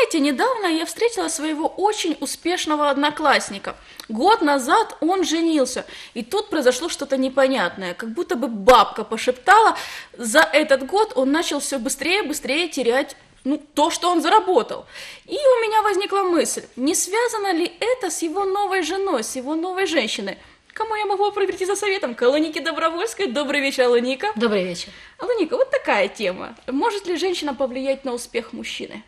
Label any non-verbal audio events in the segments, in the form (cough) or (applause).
Знаете, недавно я встретила своего очень успешного одноклассника. Год назад он женился, и тут произошло что-то непонятное, как будто бы бабка пошептала, за этот год он начал все быстрее и быстрее терять ну, то, что он заработал. И у меня возникла мысль, не связано ли это с его новой женой, с его новой женщиной? Кому я могу прийти за советом? К Аланике Добровольской. Добрый вечер, Аланика. Добрый вечер. Аланика, вот такая тема. Может ли женщина повлиять на успех мужчины?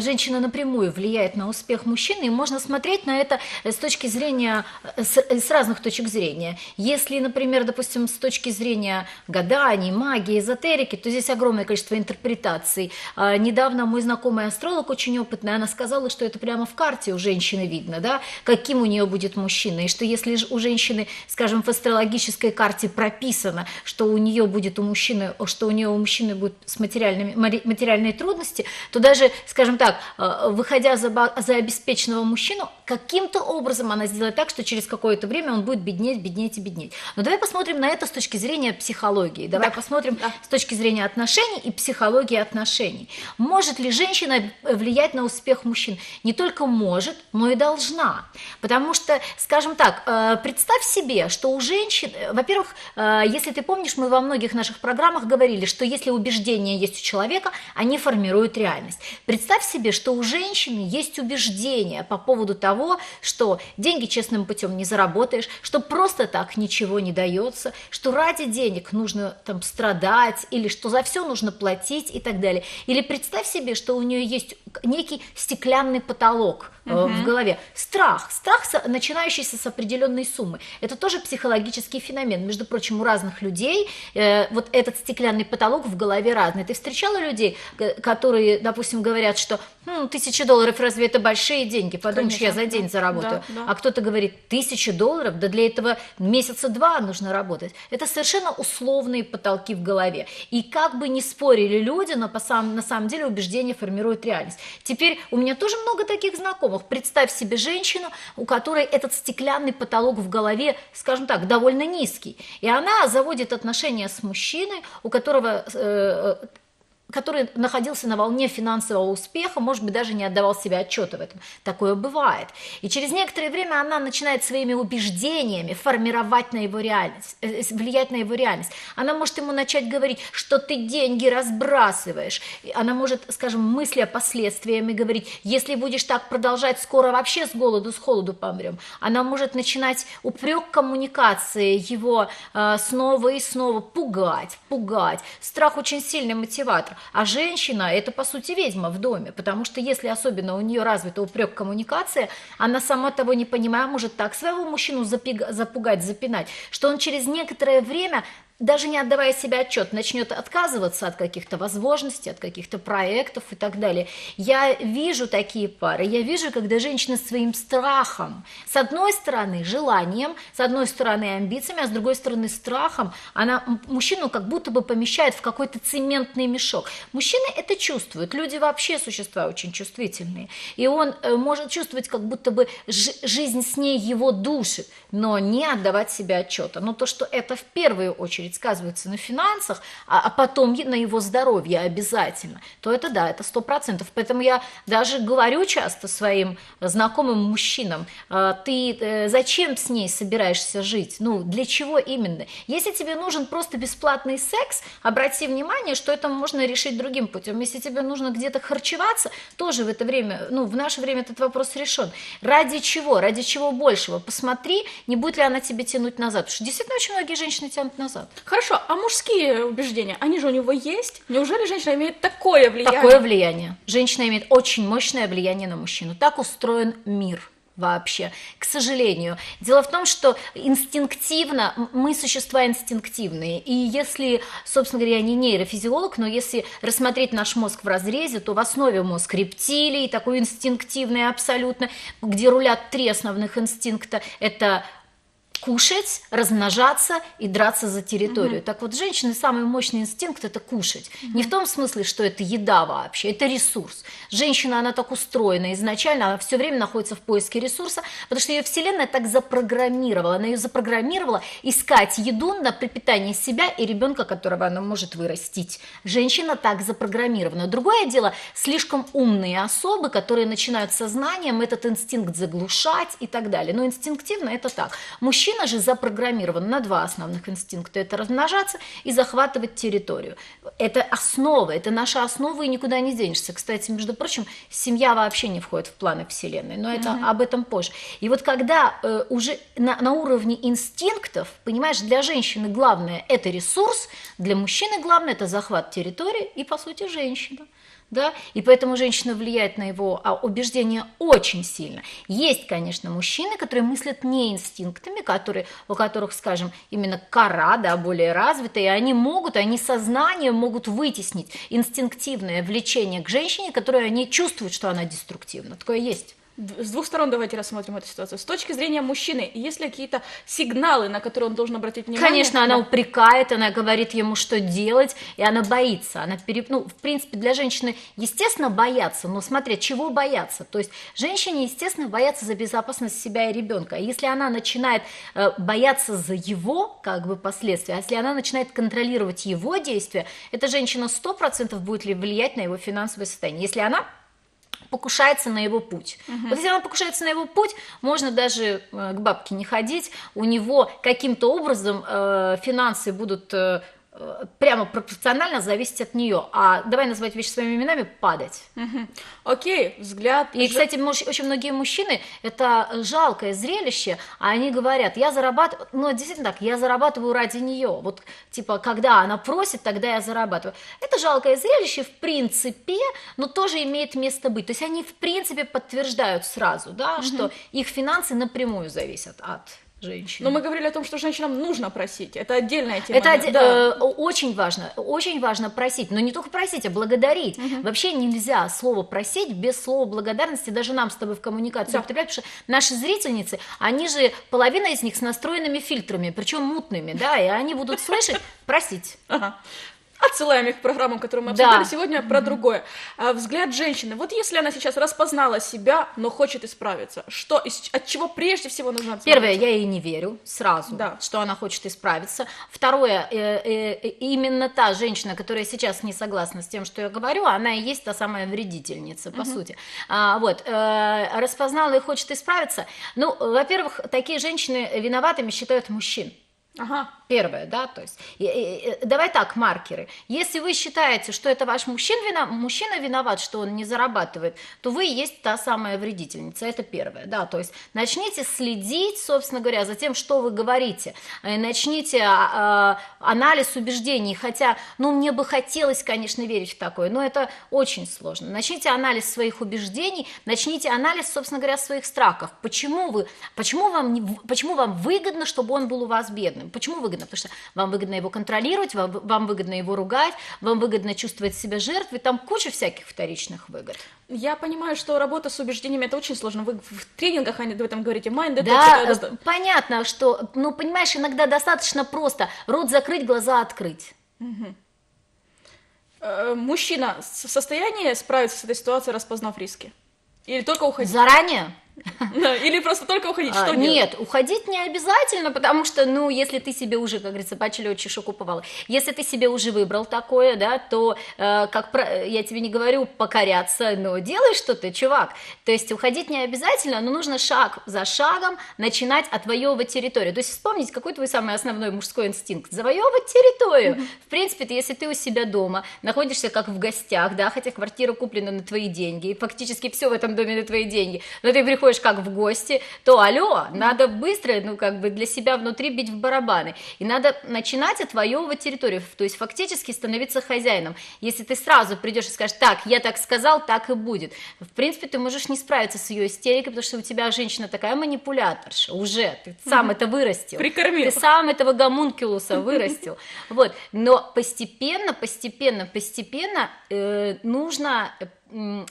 Женщина напрямую влияет на успех мужчины, и можно смотреть на это с точки зрения, с, с разных точек зрения. Если, например, допустим, с точки зрения гаданий, магии, эзотерики, то здесь огромное количество интерпретаций. А, недавно мой знакомый астролог, очень опытный, она сказала, что это прямо в карте у женщины видно, да, каким у нее будет мужчина, и что если у женщины, скажем, в астрологической карте прописано, что у нее будет у мужчины, что у нее у мужчины будет с материальными, материальные трудности, то даже, скажем так, э, выходя за, за обеспеченного мужчину, каким-то образом она сделает так, что через какое-то время он будет беднеть, беднеть и беднеть. Но давай посмотрим на это с точки зрения психологии. Давай да. посмотрим да. с точки зрения отношений и психологии отношений. Может ли женщина влиять на успех мужчин? Не только может, но и должна. Потому что, скажем так, э, представь себе, что у женщин, э, во-первых, если ты помнишь, мы во многих наших программах говорили, что если убеждения есть у человека, они формируют реальность. Представь себе, что у женщины есть убеждение по поводу того, что деньги честным путем не заработаешь, что просто так ничего не дается, что ради денег нужно там страдать, или что за все нужно платить и так далее. Или представь себе, что у нее есть некий стеклянный потолок, угу. в голове. Страх, страх, начинающийся с определенной суммы. Это тоже психологический феномен. Между прочим, у разных людей э, вот этот стеклянный потолок в голове разный. Ты встречала людей, которые, допустим, говорят, что хм, тысяча долларов, разве это большие деньги? Подумаешь, Конечно, я за день заработаю. Да, да. А кто-то говорит, тысяча долларов, да для этого месяца два нужно работать. Это совершенно условные потолки в голове. И как бы ни спорили люди, но по сам, на самом деле убеждения формируют реальность. Теперь у меня тоже много таких знакомых, знакомых. Представь себе женщину, у которой этот стеклянный потолок в голове, скажем так, довольно низкий. И она заводит отношения с мужчиной, у которого э, который находился на волне финансового успеха, может быть, даже не отдавал себе отчета в этом. Такое бывает. И через некоторое время она начинает своими убеждениями формировать на его реальность, э, влиять на его реальность. Она может ему начать говорить, что ты деньги разбрасываешь. Она может, скажем, мысли о последствиями говорить, если будешь так продолжать, скоро вообще с голоду, с холоду помрем. Она может начинать упрек коммуникации его э, снова и снова пугать, пугать. Страх очень сильный мотиватор. А женщина – это, по сути, ведьма в доме, потому что если особенно у нее развита упрек коммуникации, она сама того не понимая может так своего мужчину запугать, запинать, что он через некоторое время даже не отдавая себе отчет, начнет отказываться от каких-то возможностей, от каких-то проектов и так далее. Я вижу такие пары, я вижу, когда женщина своим страхом, с одной стороны желанием, с одной стороны амбициями, а с другой стороны страхом, она мужчину как будто бы помещает в какой-то цементный мешок. Мужчины это чувствуют, люди вообще существа очень чувствительные, и он э, может чувствовать, как будто бы жизнь с ней его душит, но не отдавать себе отчета. Но то, что это в первую очередь очередь сказывается на финансах, а, а потом на его здоровье обязательно, то это да, это сто процентов. Поэтому я даже говорю часто своим знакомым мужчинам, «А, ты э, зачем с ней собираешься жить? Ну, для чего именно? Если тебе нужен просто бесплатный секс, обрати внимание, что это можно решить другим путем. Если тебе нужно где-то харчеваться, тоже в это время, ну, в наше время этот вопрос решен. Ради чего? Ради чего большего? Посмотри, не будет ли она тебе тянуть назад. Потому что действительно очень многие женщины тянут назад. Хорошо, а мужские убеждения, они же у него есть? Неужели женщина имеет такое влияние? Такое влияние. Женщина имеет очень мощное влияние на мужчину. Так устроен мир вообще, к сожалению. Дело в том, что инстинктивно, мы существа инстинктивные, и если, собственно говоря, я не нейрофизиолог, но если рассмотреть наш мозг в разрезе, то в основе мозг рептилий, такой инстинктивный абсолютно, где рулят три основных инстинкта, это кушать, размножаться и драться за территорию. Угу. Так вот, женщины самый мощный инстинкт это кушать. Угу. Не в том смысле, что это еда вообще, это ресурс. Женщина, она так устроена изначально, она все время находится в поиске ресурса, потому что ее вселенная так запрограммировала. Она ее запрограммировала искать еду на пропитание себя и ребенка, которого она может вырастить. Женщина так запрограммирована. Другое дело, слишком умные особы, которые начинают сознанием этот инстинкт заглушать и так далее. Но инстинктивно это так. Мужчина же запрограммирован на два основных инстинкта. Это размножаться и захватывать территорию. Это основа, это наша основа, и никуда не денешься. Кстати, между прочим, семья вообще не входит в планы Вселенной, но это mm-hmm. об этом позже. И вот когда э, уже на, на уровне инстинктов, понимаешь, для женщины главное – это ресурс, для мужчины главное – это захват территории и, по сути, женщина да, и поэтому женщина влияет на его а, убеждения очень сильно. Есть, конечно, мужчины, которые мыслят не инстинктами, которые, у которых, скажем, именно кора, да, более развитая, и они могут, они сознанием могут вытеснить инстинктивное влечение к женщине, которое они чувствуют, что она деструктивна. Такое есть с двух сторон давайте рассмотрим эту ситуацию. С точки зрения мужчины, есть ли какие-то сигналы, на которые он должен обратить внимание? Конечно, она упрекает, она говорит ему, что делать, и она боится. Она переп... Ну, в принципе, для женщины, естественно, бояться, но смотри, чего бояться? То есть женщине, естественно, бояться за безопасность себя и ребенка. Если она начинает э, бояться за его, как бы, последствия, а если она начинает контролировать его действия, эта женщина 100% будет ли влиять на его финансовое состояние. Если она покушается на его путь. Угу. Вот если он покушается на его путь, можно даже э, к бабке не ходить, у него каким-то образом э, финансы будут э, Э, прямо пропорционально зависеть от нее, а давай называть вещи своими именами, падать. Угу. Окей, взгляд. И, кстати, очень многие мужчины, это жалкое зрелище, а они говорят, я зарабатываю, ну, действительно так, я зарабатываю ради нее, вот, типа, когда она просит, тогда я зарабатываю. Это жалкое зрелище, в принципе, но тоже имеет место быть, то есть они, в принципе, подтверждают сразу, да, угу. что их финансы напрямую зависят от женщин. Но мы говорили о том, что женщинам нужно просить. Это отдельная тема. Это оде... да. э, очень важно, очень важно просить, но не только просить, а благодарить. Угу. Вообще нельзя слово просить без слова благодарности. Даже нам с тобой в коммуникации да. употреблять, потому что наши зрительницы, они же половина из них с настроенными фильтрами, причем мутными, да, и они будут слышать просить. Ага отсылаем их к программам, которые мы обсуждали да. сегодня, про другое. А, взгляд женщины. Вот если она сейчас распознала себя, но хочет исправиться, что, от чего прежде всего нужно отсмотреться? Первое, я ей не верю сразу, да. что она хочет исправиться. Второе, э, э, э, именно та женщина, которая сейчас не согласна с тем, что я говорю, она и есть та самая вредительница, по угу. сути. А, вот, э, распознала и хочет исправиться. Ну, во-первых, такие женщины виноватыми считают мужчин. Ага. Первое, да, то есть, и, давай так, маркеры. Если вы считаете, что это ваш мужчина, вина, мужчина виноват, что он не зарабатывает, то вы и есть та самая вредительница, это первое, да, то есть начните следить, собственно говоря, за тем, что вы говорите, э, начните а, анализ убеждений, хотя, ну, мне бы хотелось, конечно, верить в такое, но это очень сложно. Начните анализ своих убеждений, начните анализ, собственно говоря, своих страхов. Почему вы, почему вам, почему вам выгодно, чтобы он был у вас бедным? Выгодным. Почему выгодно? Потому что вам выгодно его контролировать, вам, вам выгодно его ругать, вам выгодно чувствовать себя жертвой, там куча всяких вторичных выгод. Я понимаю, что работа с убеждениями это очень сложно. Вы в тренингах об этом говорите, mind Да, это... понятно, что, ну, понимаешь, иногда достаточно просто рот закрыть, глаза открыть. Угу. Мужчина в состоянии справиться с этой ситуацией, распознав риски? Или только уходить? Заранее? Или просто только уходить? Что а, Нет, уходить не обязательно, потому что, ну, если ты себе уже, как говорится, чешу куповал, если ты себе уже выбрал такое, да, то, э, как про... я тебе не говорю покоряться, но делай что-то, чувак. То есть уходить не обязательно, но нужно шаг за шагом начинать отвоевывать территорию. То есть вспомнить, какой твой самый основной мужской инстинкт. Завоевывать территорию. Mm-hmm. В принципе, ты, если ты у себя дома, находишься как в гостях, да, хотя квартира куплена на твои деньги, и фактически все в этом доме на твои деньги, но ты приходишь как в гости, то алло, надо быстро, ну, как бы для себя внутри бить в барабаны. И надо начинать отвоевывать территорию, то есть фактически становиться хозяином. Если ты сразу придешь и скажешь, так, я так сказал, так и будет. В принципе, ты можешь не справиться с ее истерикой, потому что у тебя женщина такая манипуляторша, уже, ты сам это вырастил. Прикормил. Ты сам этого гомункулуса вырастил. (laughs) Вот, но постепенно, постепенно, постепенно э, нужно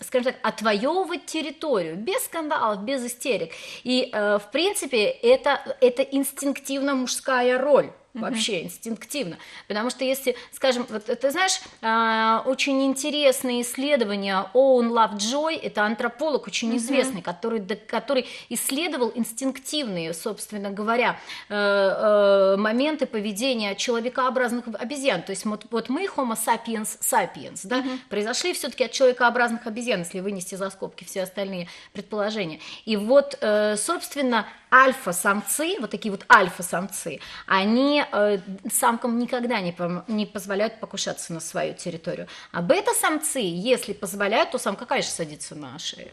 скажем так, отвоевывать территорию без скандалов, без истерик. И, э, в принципе, это, это инстинктивно мужская роль вообще инстинктивно. Потому что если, скажем, вот ты знаешь, а, очень интересные исследования Оуэн Лавджой, это антрополог очень известный, который, который исследовал инстинктивные, собственно говоря, э, э, моменты поведения человекообразных обезьян. То есть вот, вот мы Homo sapiens sapiens, да, произошли все-таки от человекообразных обезьян, если вынести за скобки все остальные предположения. И вот, э, собственно, альфа-самцы, вот такие вот альфа-самцы, они э, самкам никогда не, не позволяют покушаться на свою территорию. А бета-самцы, если позволяют, то самка, конечно, садится на шею.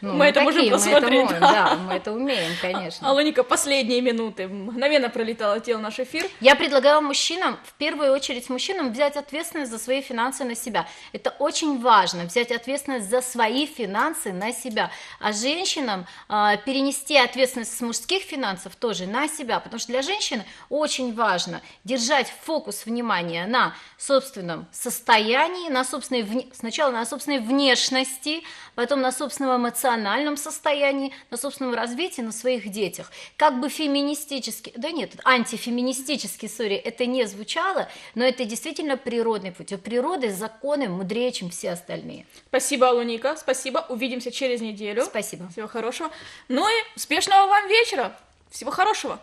Ну, Мы это можем такие, мы это посмотреть, можем, да. да, мы это умеем, конечно. Алоника, последние минуты. Мгновенно пролетел наш эфир. Я предлагаю мужчинам, в первую очередь мужчинам, взять ответственность за свои финансы на себя. Это очень важно, взять ответственность за свои финансы на себя. А женщинам а, перенести ответственность с мужских финансов тоже на себя, потому что для женщины очень важно держать фокус внимания на собственном состоянии, на собственной, сначала на собственной внешности, потом на собственном эмоциональном состоянии, на собственном развитии, на своих детях. Как бы феминистически, да нет, антифеминистически, сори, это не звучало, но это действительно природный путь. У природы законы мудрее, чем все остальные. Спасибо, Алуника. Спасибо. Увидимся через неделю. Спасибо. Всего хорошего. Ну и успешного вам вечера. Всего хорошего.